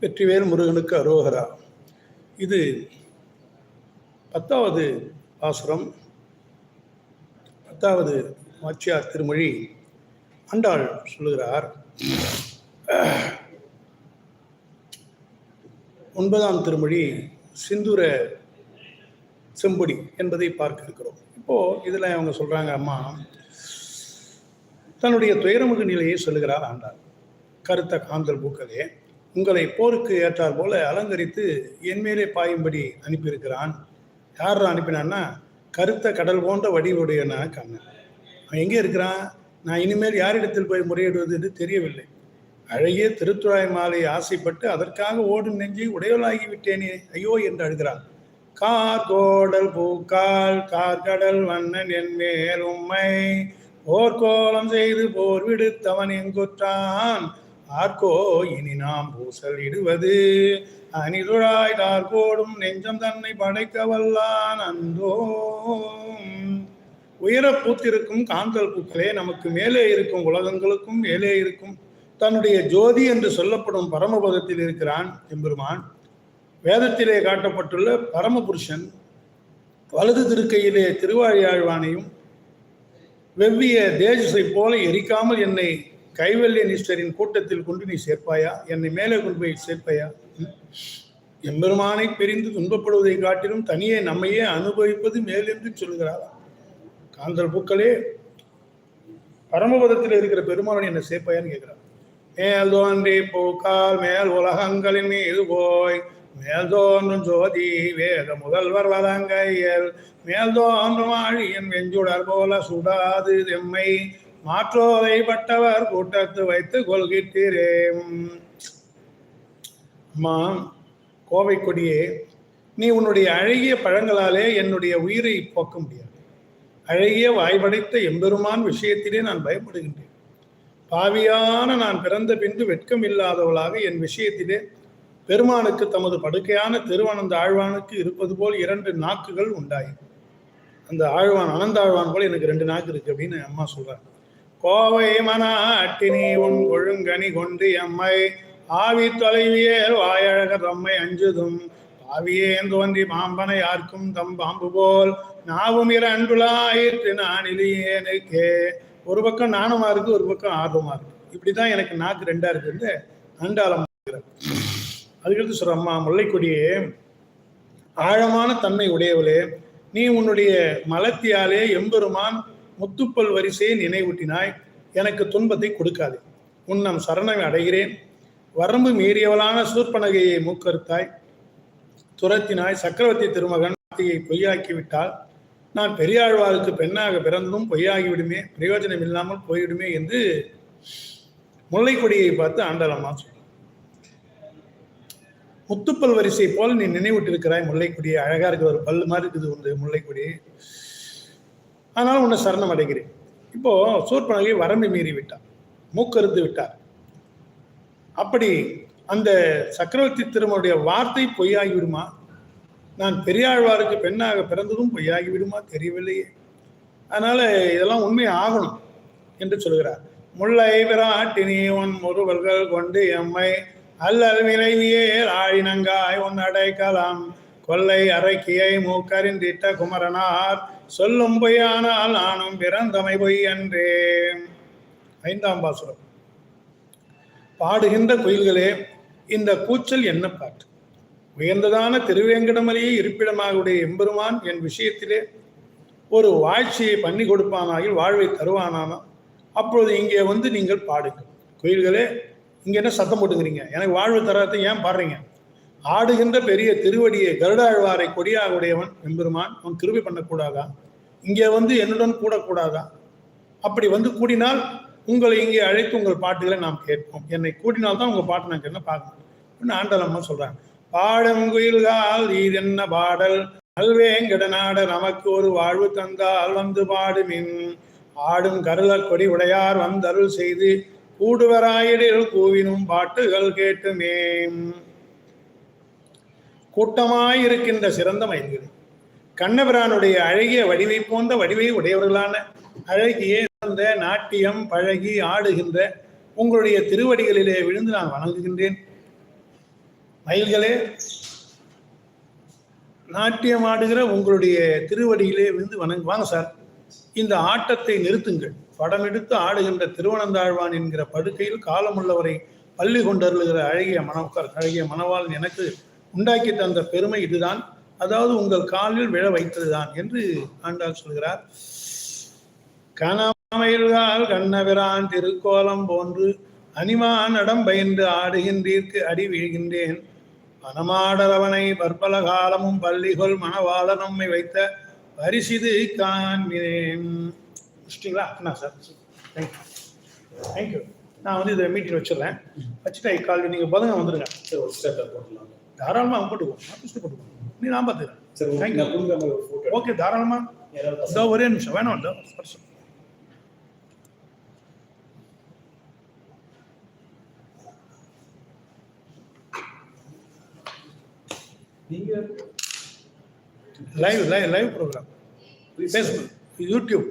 வெற்றிவேல் முருகனுக்கு அரோகரா. இது பத்தாவது பாசுரம். பத்தாவது வாச்சியார் திருமொழி ஆண்டாள் சொல்லுகிறார். ஒன்பதாம் திருமொழி சிந்துர செம்பொடி என்பதை பார்க்க இருக்கிறோம். இப்போது இதில் அவங்க சொல்கிறாங்க அம்மா தன்னுடைய துயரமுக நிலையை சொல்லுகிறார் ஆண்டாள். கருத்த காந்தல் பூக்கதே உங்களை போருக்கு ஏற்றார் போல அலங்கரித்து என் மேலே பாயும்படி அனுப்பியிருக்கிறான். யார் அனுப்பினான்னா கருத்த கடல் போன்ற வடிவுடையனா கண்ணன். அவன் எங்கே இருக்கிறான்? நான் இனிமேல் யாரிடத்தில் போய் முறையிடுவது என்று தெரியவில்லை. அழகிய திருத்துழாய் மாலை ஆசைப்பட்டு அதற்காக ஓடும் நெஞ்சி உடையவளாகி விட்டேனே ஐயோ என்று அழுகிறான். கார் கோடல் பூக்கால் கார்கடல் வண்ணன் என் மேல் உம்மை போர்க்கோலம் செய்து போர் விடுத்தவன் எங்குற்றான் ஆர்க்கோ இனி நாம் பூசல் இடுவது. அணிதுழாய் தார்கோடும் நெஞ்சம் தன்னை படைக்க வல்லான் அந்தோ உயர பூத்திருக்கும் காந்தல் பூக்களே நமக்கு மேலே இருக்கும் உலகங்களுக்கும் மேலே இருக்கும். தன்னுடைய ஜோதி என்று சொல்லப்படும் பரமபதத்தில் இருக்கிறான் எம்பெருமான். வேதத்திலே காட்டப்பட்டுள்ள பரமபுருஷன் வலது திருக்கையிலே திருவாழியாழ்வானையும் வெவ்விய தேஜஸை போல எரிக்காமல் என்னை கைவல்ய நிஷ்டரின் கூட்டத்தில் கொண்டு நீ சேர்ப்பாயா? என்னை மேலே கொண்டு போய் சேர்ப்பாயா? எம்பெருமானை பிரிந்து துன்பப்படுவதை காட்டிலும் தனியே நம்மையே அனுபவிப்பது மேலென்று என்று சொல்கிறாரா காந்தல் பூக்களே பரமபதத்தில் இருக்கிற பெருமானை என்ன சேர்ப்பாயான்னு கேட்கிறார் மேல் தோன்றி பூக்கால் மேல் உலகங்களின் மீது போய் மேல் தோன்றும் ஜோதி வேத முதல்வர் வதங்கையல் மேல் தோன்றும் ஆழியன் வெஞ்சுடர் போல சுடாது எம்மை மாற்றோதைப்பட்டவர் கூட்டத்து வைத்து கொள்கிறீரே அம்மா கோவை கொடியே நீ உன்னுடைய அழகிய பழங்களாலே என்னுடைய உயிரை போக்க முடியாது. அழகிய வாய்படைத்த எம்பெருமான் விஷயத்திலே நான் பயப்படுகின்றேன். பாவியான நான் பிறந்த பின்பு வெட்கம் இல்லாதவளாக என் விஷயத்திலே பெருமானுக்கு தமது படுக்கையான திருவானந்த ஆழ்வானுக்கு இருப்பது போல் இரண்டு நாக்குகள் உண்டாயின. அந்த ஆழ்வான் அனந்த ஆழ்வான் போல எனக்கு ரெண்டு நாக்கு இருக்கு அப்படின்னு அம்மா சொல்றாங்க. கோவை மனாட்டினி உன் ஒழுங்கனி கொண்டு எம்மை ஆவி தொலைவியே வாயழக தம்மை அஞ்சுதும். பாவியேன் தோன்றி பாம்பனை யாருக்கும் தம் பாம்பு போல். நாவும் இரு அன்புலாயிற்று நான் இலியேனுக்கே ஒரு பக்கம் நாணமா இருக்கு ஒரு பக்கம் ஆர்வமா இருக்கு இப்படிதான் எனக்கு நாக்கு ரெண்டா இருக்குன்னு அண்டாளம் அதுக்கடுத்து சொல்ற அம்மா முல்லைக்கொடியே ஆழமான தன்மை உடையவளே. நீ உன்னுடைய மலத்தியாலே எம்பெருமான் முத்துப்பல் வரிசையை நினைவூட்டினாய் எனக்கு துன்பத்தை கொடுக்காதே. உன்னம் சரணம் அடைகிறேன். வரம்பு மீறியவளான சூர்பனகையை மூக்கறுத்தாய். துரத்தினாய் சக்கரவர்த்தி திருமகன் வார்த்தையை பொய்யாக்கி விட்டால் நான் பெரியாழ்வாருக்கு பெண்ணாக பிறந்ததும் பொய்யாகிவிடுமே பிரயோஜனம் இல்லாமல் போய்விடுமே என்று முல்லைக்கொடியை பார்த்து ஆண்டலம்மா சொல்றார் முத்துப்பல் வரிசை போல் நீ நினைவிட்டிருக்கிறாய் முல்லைக்கொடி அழகா இருக்குது ஒரு பல்லு மாதிரி இருக்குது உண்டு முல்லைக்கொடி. அதனால் உன்னை சரணம் அடைகிறேன். இப்போது சூர்பனகை வரம்பு மீறி விட்டார் மூக்கருந்து விட்டார். அப்படி அந்த சக்கரவர்த்தி திருமனுடைய வார்த்தை பொய்யாகி விடுமா நான் பெரியாழ்வாருக்கு பெண்ணாக பிறந்ததும் பொய்யாகி விடுமா தெரியவில்லையே. அதனால் இதெல்லாம் உண்மை ஆகணும் என்று சொல்கிறார். முல்லை விராட்டினி உன் முருவர்கள் கொண்டு எம்மை அல்லல் விரைவியே ஆழினங்காய் உன் அடைக்கலாம். கொல்லை அரைக்கியை மூக்கறிந்திட்ட குமரனார். சொல்லும் பொய்யானால் நானும் பிறந்தமை பொய் என்றே ஐந்தாம் பாசுரம். பாடுகின்ற குயில்களே இந்த கூச்சல் என்ன பாட்டு? உயர்ந்ததான திருவேங்கடமலையை இருப்பிடமாக உடைய எம்பெருமான் என் விஷயத்திலே ஒரு வாழ்ச்சியை பண்ணி கொடுப்பானாயில் வாழ்வை தருவானானா அப்பொழுது இங்கே வந்து நீங்கள் பாடுங்கள். குயில்களே இங்கே என்ன சத்தம் போட்டுக்கிறீங்க? எனக்கு வாழ்வு தராத ஏன் பாடுறீங்க? ஆடுகின்ற பெரிய திருவடியை கருடாழ்வாரை கொடியாக உடையவன் எம்பெருமான் அவன் கிருபை பண்ணக்கூடாதா? இங்கே வந்து என்னுடன் கூடக்கூடாதா? அப்படி வந்து கூடினால் உங்களை இங்கே அழைத்து உங்கள் பாட்டுகளை நாம் கேட்போம். என்னை கூட்டினால் தான் உங்கள் பாட்டு நான் என்ன பார்க்கணும். ஆண்டலம்மா சொல்றாங்க பாடும் இது என்ன பாடல்? நல்வேங்கட நாட நமக்கு ஒரு வாழ்வு தந்தால் வந்து பாடுமின். ஆடும் கருள கொடி உடையார் வந்தருள் செய்து கூடுவராயிடில் கூவினும் பாட்டுகள் கேட்டுமே கூட்டமாயிருக்கின்ற சிறந்த மயில்களே கண்ணபிரானுடைய அழகிய வடிவை போன்ற வடிவை உடையவர்களான அழகிய அந்த நாட்டியம் பழகி ஆடுகின்ற உங்களுடைய திருவடிகளிலே விழுந்து நான் வணங்குகின்றேன். மயில்களே நாட்டியம் ஆடுகிற உங்களுடைய திருவடியிலே விழுந்து வணங்கு வாங்க சார் இந்த ஆட்டத்தை நிறுத்துங்கள். படம் எடுத்து ஆடுகின்ற திருவனந்தாழ்வான் என்கிற படுக்கையில் காலமுள்ளவரை பள்ளி கொண்டருளுகிற அழகிய மன அழகிய மனவாளன் எனக்கு உண்டாக்கி தந்த பெருமை இதுதான். அதாவது உங்கள் காலில் விழ வைத்ததுதான் என்று ஆண்டாள் சொல்கிறார். கனமயில்கால் கண்ணபிரான் திருக்கோலம் போன்று அனிமா நடம் பயின்று ஆடுகின்றீர்க்கு அடி வீழ்கின்றேன். மனமாடலவனை பற்பல காலமும் பள்ளிகொள் மணவாள நம்மை வைத்த பரிசிது காண்கிறேன். முடிச்சிட்டிங்களா? என்ன சார் தேங்க்யூ தேங்க்யூ நான் வந்து இதை மீட்டிங் வச்சிடுறேன். வச்சுட்டு ஐ கால் நீங்கள் பதுங்க வந்துடுங்க. சரி ஒரு ஸ்டேட்டை போட்டுலாம் தாராளமாக போட்டுக்குவோம் ஆஃபீஸில் போட்டுக்குவோம் நீ நான் பார்த்துக்கிறேன். ஓகே. நான் தாராளமாக ஒரே நிமிஷம். வேணும் இல்லை நீங்க live live live program Facebook YouTube